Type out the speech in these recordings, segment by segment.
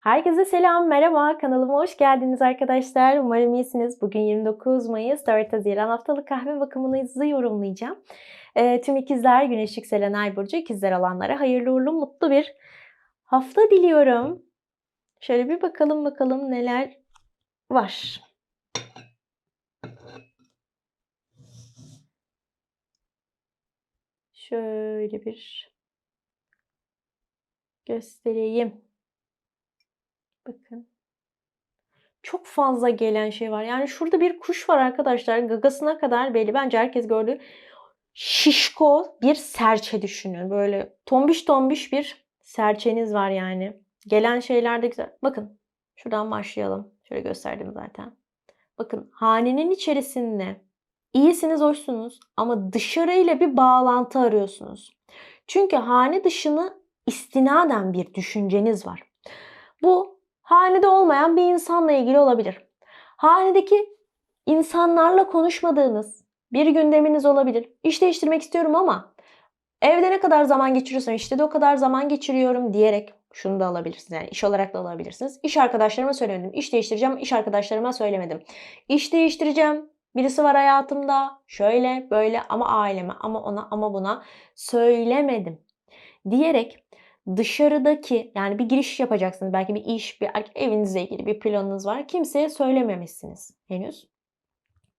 Herkese selam, merhaba. Kanalıma hoş geldiniz arkadaşlar. Umarım iyisiniz. Bugün 29 Mayıs, 4 Haziran haftalık kahve bakımınızı yorumlayacağım. Ee, tüm ikizler, Güneş yükselen Ay Burcu, ikizler olanlara hayırlı uğurlu, mutlu bir hafta diliyorum. Şöyle bir bakalım bakalım neler var. Şöyle bir göstereyim. Bakın. Çok fazla gelen şey var. Yani şurada bir kuş var arkadaşlar. Gagasına kadar belli. Bence herkes gördü. Şişko bir serçe düşünün. Böyle tombiş tombiş bir serçeniz var yani. Gelen şeyler de güzel. Bakın şuradan başlayalım. Şöyle gösterdim zaten. Bakın hanenin içerisinde iyisiniz, hoşsunuz ama dışarıyla bir bağlantı arıyorsunuz. Çünkü hane dışını istinaden bir düşünceniz var. Bu hanede olmayan bir insanla ilgili olabilir. Hanedeki insanlarla konuşmadığınız bir gündeminiz olabilir. İş değiştirmek istiyorum ama evde ne kadar zaman geçiriyorsam işte de o kadar zaman geçiriyorum diyerek şunu da alabilirsiniz. Yani iş olarak da alabilirsiniz. İş arkadaşlarıma söylemedim. İş değiştireceğim. iş arkadaşlarıma söylemedim. İş değiştireceğim. Birisi var hayatımda. Şöyle böyle ama aileme ama ona ama buna söylemedim. Diyerek dışarıdaki yani bir giriş yapacaksınız. Belki bir iş, bir evinizle ilgili bir planınız var. Kimseye söylememişsiniz henüz.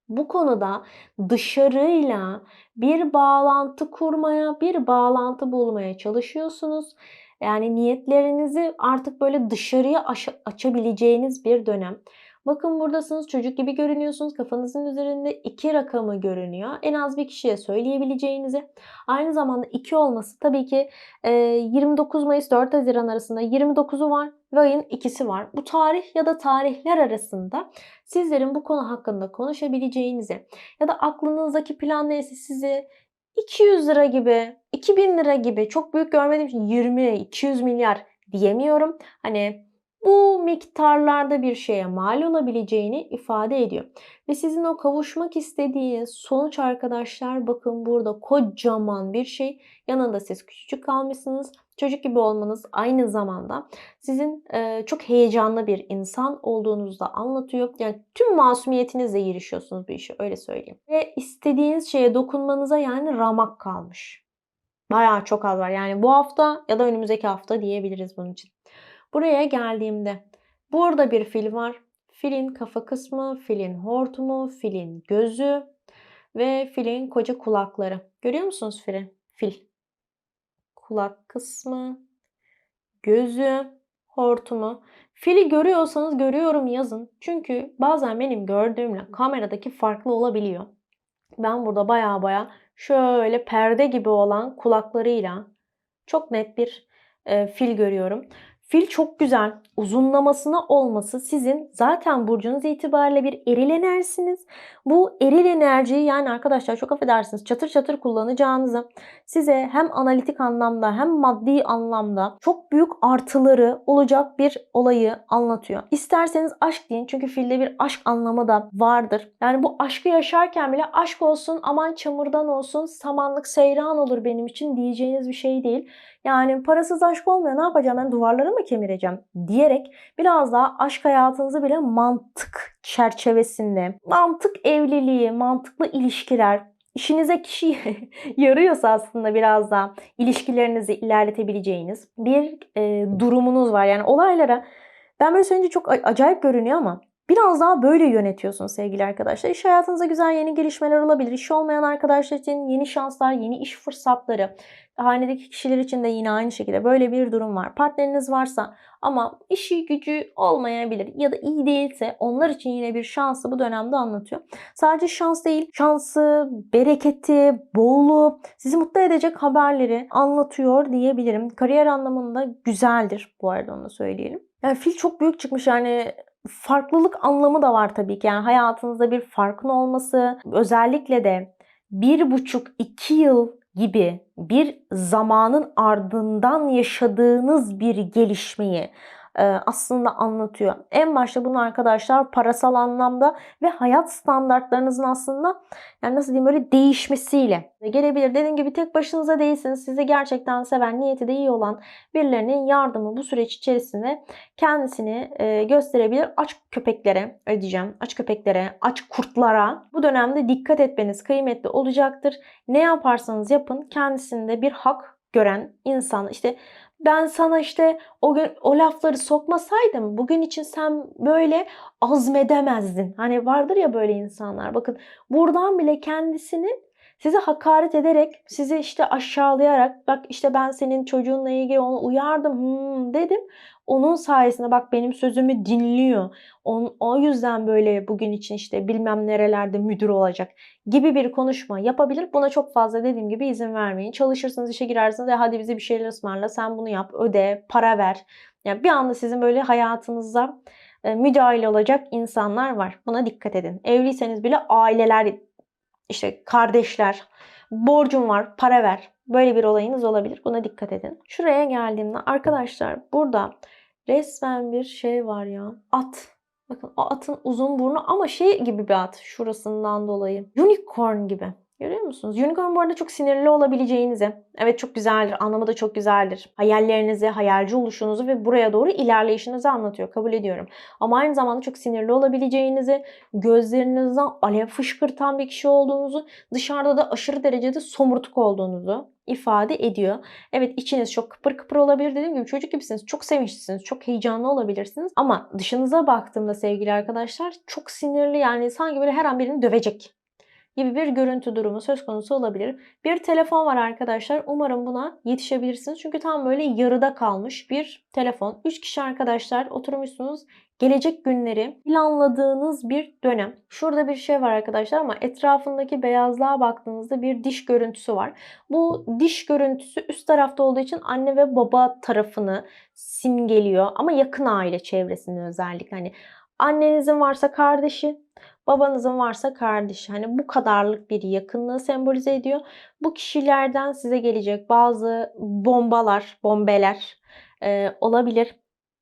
Bu konuda dışarıyla bir bağlantı kurmaya, bir bağlantı bulmaya çalışıyorsunuz. Yani niyetlerinizi artık böyle dışarıya aş- açabileceğiniz bir dönem. Bakın buradasınız çocuk gibi görünüyorsunuz. Kafanızın üzerinde iki rakamı görünüyor. En az bir kişiye söyleyebileceğinizi. Aynı zamanda iki olması tabii ki 29 Mayıs 4 Haziran arasında 29'u var ve ayın ikisi var. Bu tarih ya da tarihler arasında sizlerin bu konu hakkında konuşabileceğinizi ya da aklınızdaki plan neyse sizi 200 lira gibi, 2000 lira gibi çok büyük görmediğim için 20, 200 milyar diyemiyorum. Hani bu miktarlarda bir şeye mal olabileceğini ifade ediyor. Ve sizin o kavuşmak istediğiniz sonuç arkadaşlar bakın burada kocaman bir şey. Yanında siz küçücük kalmışsınız. Çocuk gibi olmanız aynı zamanda sizin e, çok heyecanlı bir insan olduğunuzu da anlatıyor. Yani tüm masumiyetinizle girişiyorsunuz bu işe öyle söyleyeyim. Ve istediğiniz şeye dokunmanıza yani ramak kalmış. Bayağı çok az var. Yani bu hafta ya da önümüzdeki hafta diyebiliriz bunun için. Buraya geldiğimde burada bir fil var. Filin kafa kısmı, filin hortumu, filin gözü ve filin koca kulakları. Görüyor musunuz fili? Fil. Kulak kısmı, gözü, hortumu. Fili görüyorsanız görüyorum yazın. Çünkü bazen benim gördüğümle kameradaki farklı olabiliyor. Ben burada baya baya şöyle perde gibi olan kulaklarıyla çok net bir e, fil görüyorum. Fil çok güzel. Uzunlamasına olması sizin zaten burcunuz itibariyle bir eril enerjisiniz. Bu eril enerjiyi yani arkadaşlar çok affedersiniz çatır çatır kullanacağınızı size hem analitik anlamda hem maddi anlamda çok büyük artıları olacak bir olayı anlatıyor. İsterseniz aşk deyin çünkü filde bir aşk anlamı da vardır. Yani bu aşkı yaşarken bile aşk olsun aman çamurdan olsun samanlık seyran olur benim için diyeceğiniz bir şey değil. Yani parasız aşk olmuyor ne yapacağım ben duvarları mı kemireceğim diyerek biraz daha aşk hayatınızı bile mantık çerçevesinde, mantık evliliği, mantıklı ilişkiler, işinize kişi yarıyorsa aslında biraz daha ilişkilerinizi ilerletebileceğiniz bir e, durumunuz var. Yani olaylara ben böyle söyleyince çok acayip görünüyor ama Biraz daha böyle yönetiyorsunuz sevgili arkadaşlar. İş hayatınızda güzel yeni gelişmeler olabilir. İş olmayan arkadaşlar için yeni şanslar, yeni iş fırsatları. Hanedeki kişiler için de yine aynı şekilde böyle bir durum var. Partneriniz varsa ama işi gücü olmayabilir ya da iyi değilse onlar için yine bir şansı bu dönemde anlatıyor. Sadece şans değil, şansı, bereketi, bolluğu, sizi mutlu edecek haberleri anlatıyor diyebilirim. Kariyer anlamında güzeldir bu arada onu söyleyelim. Yani fil çok büyük çıkmış yani farklılık anlamı da var tabii ki. Yani hayatınızda bir farkın olması, özellikle de bir buçuk iki yıl gibi bir zamanın ardından yaşadığınız bir gelişmeyi aslında anlatıyor. En başta bunu arkadaşlar parasal anlamda ve hayat standartlarınızın aslında yani nasıl diyeyim böyle değişmesiyle gelebilir. Dediğim gibi tek başınıza değilsiniz. Sizi gerçekten seven, niyeti de iyi olan birilerinin yardımı bu süreç içerisinde kendisini e, gösterebilir. Aç köpeklere ödeyeceğim. Aç köpeklere, aç kurtlara bu dönemde dikkat etmeniz kıymetli olacaktır. Ne yaparsanız yapın kendisinde bir hak gören insan işte ben sana işte o gün o lafları sokmasaydım bugün için sen böyle azmedemezdin. Hani vardır ya böyle insanlar. Bakın buradan bile kendisini size hakaret ederek, sizi işte aşağılayarak bak işte ben senin çocuğunla ilgili onu uyardım hmm, dedim. Onun sayesinde bak benim sözümü dinliyor. On, o yüzden böyle bugün için işte bilmem nerelerde müdür olacak gibi bir konuşma yapabilir. Buna çok fazla dediğim gibi izin vermeyin. Çalışırsınız, işe girersiniz. E hadi bize bir şeyler ısmarla, sen bunu yap, öde, para ver. Yani bir anda sizin böyle hayatınızda e, müdahale olacak insanlar var. Buna dikkat edin. Evliyseniz bile aileler, işte kardeşler, borcum var, para ver. Böyle bir olayınız olabilir. Buna dikkat edin. Şuraya geldiğimde arkadaşlar burada resmen bir şey var ya. At. Bakın o atın uzun burnu ama şey gibi bir at şurasından dolayı. Unicorn gibi. Görüyor musunuz? Unicorn bu arada çok sinirli olabileceğinizi, evet çok güzeldir, anlamı da çok güzeldir. Hayallerinizi, hayalci oluşunuzu ve buraya doğru ilerleyişinizi anlatıyor. Kabul ediyorum. Ama aynı zamanda çok sinirli olabileceğinizi, gözlerinizden alev fışkırtan bir kişi olduğunuzu, dışarıda da aşırı derecede somurtuk olduğunuzu ifade ediyor. Evet içiniz çok kıpır kıpır olabilir. Dediğim gibi çocuk gibisiniz. Çok sevinçlisiniz. Çok heyecanlı olabilirsiniz. Ama dışınıza baktığımda sevgili arkadaşlar çok sinirli yani sanki böyle her an birini dövecek gibi bir görüntü durumu söz konusu olabilir. Bir telefon var arkadaşlar. Umarım buna yetişebilirsiniz. Çünkü tam böyle yarıda kalmış bir telefon. 3 kişi arkadaşlar oturmuşsunuz. Gelecek günleri planladığınız bir dönem. Şurada bir şey var arkadaşlar ama etrafındaki beyazlığa baktığınızda bir diş görüntüsü var. Bu diş görüntüsü üst tarafta olduğu için anne ve baba tarafını simgeliyor ama yakın aile çevresini özellikle hani annenizin varsa kardeşi, Babanızın varsa kardeşi. Hani bu kadarlık bir yakınlığı sembolize ediyor. Bu kişilerden size gelecek bazı bombalar, bombeler e, olabilir.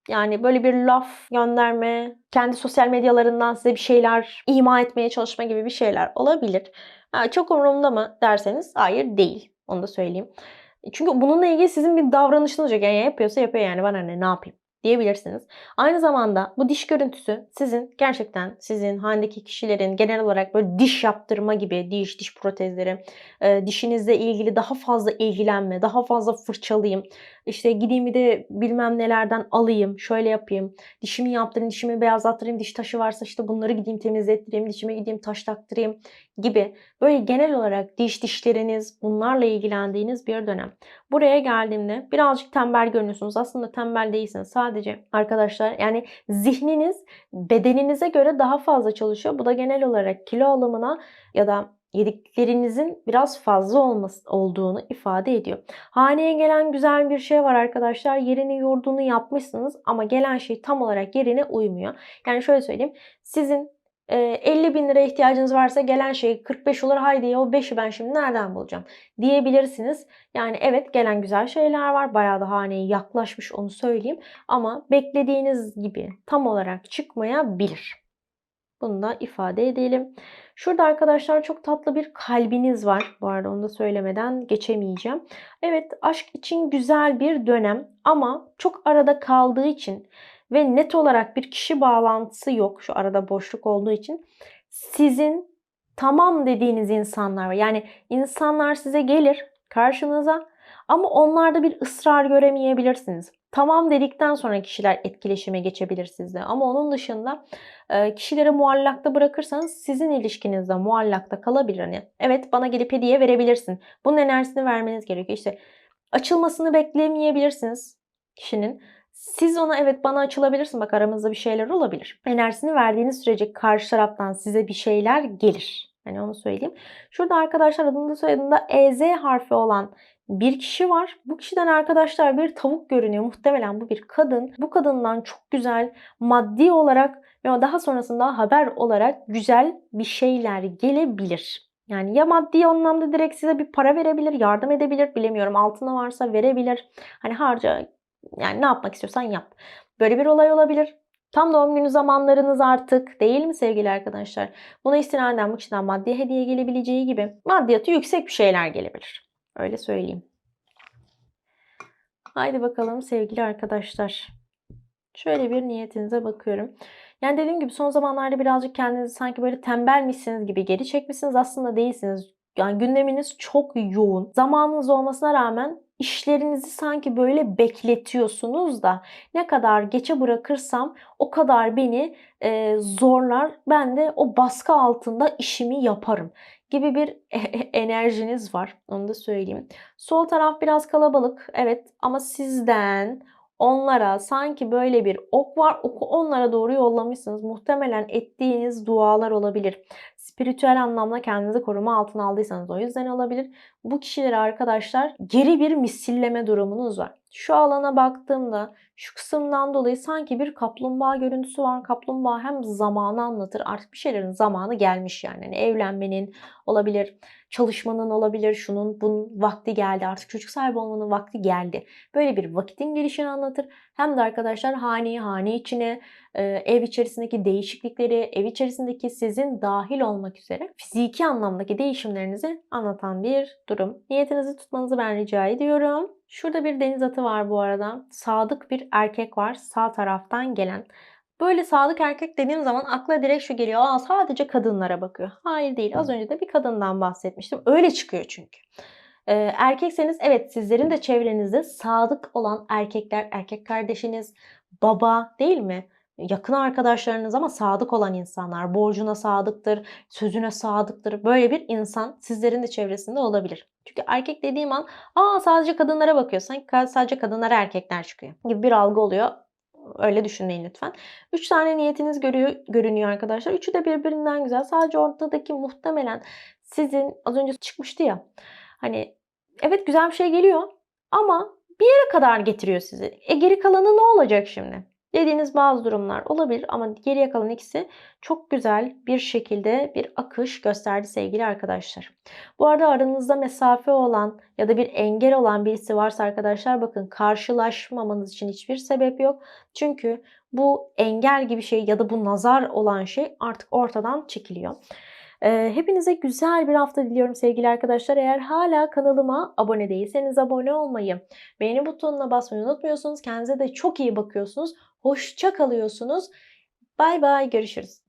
Yani böyle bir laf gönderme, kendi sosyal medyalarından size bir şeyler ima etmeye çalışma gibi bir şeyler olabilir. Ha, çok umurumda mı derseniz hayır değil. Onu da söyleyeyim. Çünkü bununla ilgili sizin bir davranışınız yok. Yani yapıyorsa yapıyor yani bana ne ne yapayım diyebilirsiniz. Aynı zamanda bu diş görüntüsü sizin gerçekten sizin hanedeki kişilerin genel olarak böyle diş yaptırma gibi diş, diş protezleri, e, dişinizle ilgili daha fazla ilgilenme, daha fazla fırçalayayım, işte gideyim bir de bilmem nelerden alayım, şöyle yapayım, dişimi yaptırayım, dişimi beyazlattırayım, diş taşı varsa işte bunları gideyim temizlettireyim, dişime gideyim taş taktırayım gibi böyle genel olarak diş dişleriniz bunlarla ilgilendiğiniz bir dönem. Buraya geldiğimde birazcık tembel görünüyorsunuz. Aslında tembel değilsiniz. Sadece arkadaşlar yani zihniniz bedeninize göre daha fazla çalışıyor. Bu da genel olarak kilo alımına ya da yediklerinizin biraz fazla olması olduğunu ifade ediyor. Haneye gelen güzel bir şey var arkadaşlar. Yerini yurdunu yapmışsınız ama gelen şey tam olarak yerine uymuyor. Yani şöyle söyleyeyim. Sizin 50 bin lira ihtiyacınız varsa gelen şey 45 olur. Haydi o 5'i ben şimdi nereden bulacağım diyebilirsiniz. Yani evet gelen güzel şeyler var. Bayağı da haneye yaklaşmış onu söyleyeyim. Ama beklediğiniz gibi tam olarak çıkmayabilir. Bunu da ifade edelim. Şurada arkadaşlar çok tatlı bir kalbiniz var. Bu arada onu da söylemeden geçemeyeceğim. Evet aşk için güzel bir dönem ama çok arada kaldığı için ve net olarak bir kişi bağlantısı yok şu arada boşluk olduğu için sizin tamam dediğiniz insanlar var. Yani insanlar size gelir karşınıza ama onlarda bir ısrar göremeyebilirsiniz. Tamam dedikten sonra kişiler etkileşime geçebilir sizde. Ama onun dışında kişileri muallakta bırakırsanız sizin ilişkinizde muallakta kalabilir. Hani evet bana gelip hediye verebilirsin. Bunun enerjisini vermeniz gerekiyor. İşte açılmasını beklemeyebilirsiniz kişinin. Siz ona evet bana açılabilirsin bak aramızda bir şeyler olabilir. Enerjisini verdiğiniz sürece karşı taraftan size bir şeyler gelir. Hani onu söyleyeyim. Şurada arkadaşlar adında soyadında EZ harfi olan bir kişi var. Bu kişiden arkadaşlar bir tavuk görünüyor. Muhtemelen bu bir kadın. Bu kadından çok güzel maddi olarak ve daha sonrasında haber olarak güzel bir şeyler gelebilir. Yani ya maddi anlamda direkt size bir para verebilir, yardım edebilir, bilemiyorum. Altına varsa verebilir. Hani harca yani ne yapmak istiyorsan yap. Böyle bir olay olabilir. Tam doğum günü zamanlarınız artık değil mi sevgili arkadaşlar? Buna istinaden bu kişiden maddi hediye gelebileceği gibi maddiyatı yüksek bir şeyler gelebilir. Öyle söyleyeyim. Haydi bakalım sevgili arkadaşlar. Şöyle bir niyetinize bakıyorum. Yani dediğim gibi son zamanlarda birazcık kendinizi sanki böyle tembelmişsiniz gibi geri çekmişsiniz. Aslında değilsiniz. Yani gündeminiz çok yoğun. Zamanınız olmasına rağmen işlerinizi sanki böyle bekletiyorsunuz da ne kadar geçe bırakırsam o kadar beni e, zorlar. Ben de o baskı altında işimi yaparım gibi bir enerjiniz var. Onu da söyleyeyim. Sol taraf biraz kalabalık. Evet ama sizden onlara sanki böyle bir ok var. Oku onlara doğru yollamışsınız. Muhtemelen ettiğiniz dualar olabilir. Spiritüel anlamda kendinizi koruma altına aldıysanız o yüzden olabilir. Bu kişilere arkadaşlar geri bir misilleme durumunuz var. Şu alana baktığımda şu kısımdan dolayı sanki bir kaplumbağa görüntüsü var. Kaplumbağa hem zamanı anlatır. Artık bir şeylerin zamanı gelmiş yani. yani evlenmenin olabilir, çalışmanın olabilir, şunun bunun vakti geldi. Artık çocuk sahibi olmanın vakti geldi. Böyle bir vakitin gelişini anlatır. Hem de arkadaşlar haneyi hane içine, ev içerisindeki değişiklikleri, ev içerisindeki sizin dahil olmak üzere fiziki anlamdaki değişimlerinizi anlatan bir durum. Niyetinizi tutmanızı ben rica ediyorum. Şurada bir deniz atı var bu arada. Sadık bir erkek var sağ taraftan gelen. Böyle sadık erkek dediğim zaman akla direkt şu geliyor. Aa sadece kadınlara bakıyor. Hayır değil. Az önce de bir kadından bahsetmiştim. Öyle çıkıyor çünkü. Ee, erkekseniz evet sizlerin de çevrenizde sadık olan erkekler, erkek kardeşiniz, baba değil mi? Yakın arkadaşlarınız ama sadık olan insanlar. Borcuna sadıktır, sözüne sadıktır. Böyle bir insan sizlerin de çevresinde olabilir. Çünkü erkek dediğim an aa sadece kadınlara bakıyorsan sadece kadınlara erkekler çıkıyor gibi bir algı oluyor. Öyle düşünmeyin lütfen. Üç tane niyetiniz görüyor, görünüyor arkadaşlar. Üçü de birbirinden güzel. Sadece ortadaki muhtemelen sizin az önce çıkmıştı ya. Hani evet güzel bir şey geliyor ama bir yere kadar getiriyor sizi. E geri kalanı ne olacak şimdi? Dediğiniz bazı durumlar olabilir ama geriye kalan ikisi çok güzel bir şekilde bir akış gösterdi sevgili arkadaşlar. Bu arada aranızda mesafe olan ya da bir engel olan birisi varsa arkadaşlar bakın karşılaşmamanız için hiçbir sebep yok. Çünkü bu engel gibi şey ya da bu nazar olan şey artık ortadan çekiliyor. Hepinize güzel bir hafta diliyorum sevgili arkadaşlar. Eğer hala kanalıma abone değilseniz abone olmayı, beğeni butonuna basmayı unutmuyorsunuz. Kendinize de çok iyi bakıyorsunuz. Hoşça kalıyorsunuz. Bay bay görüşürüz.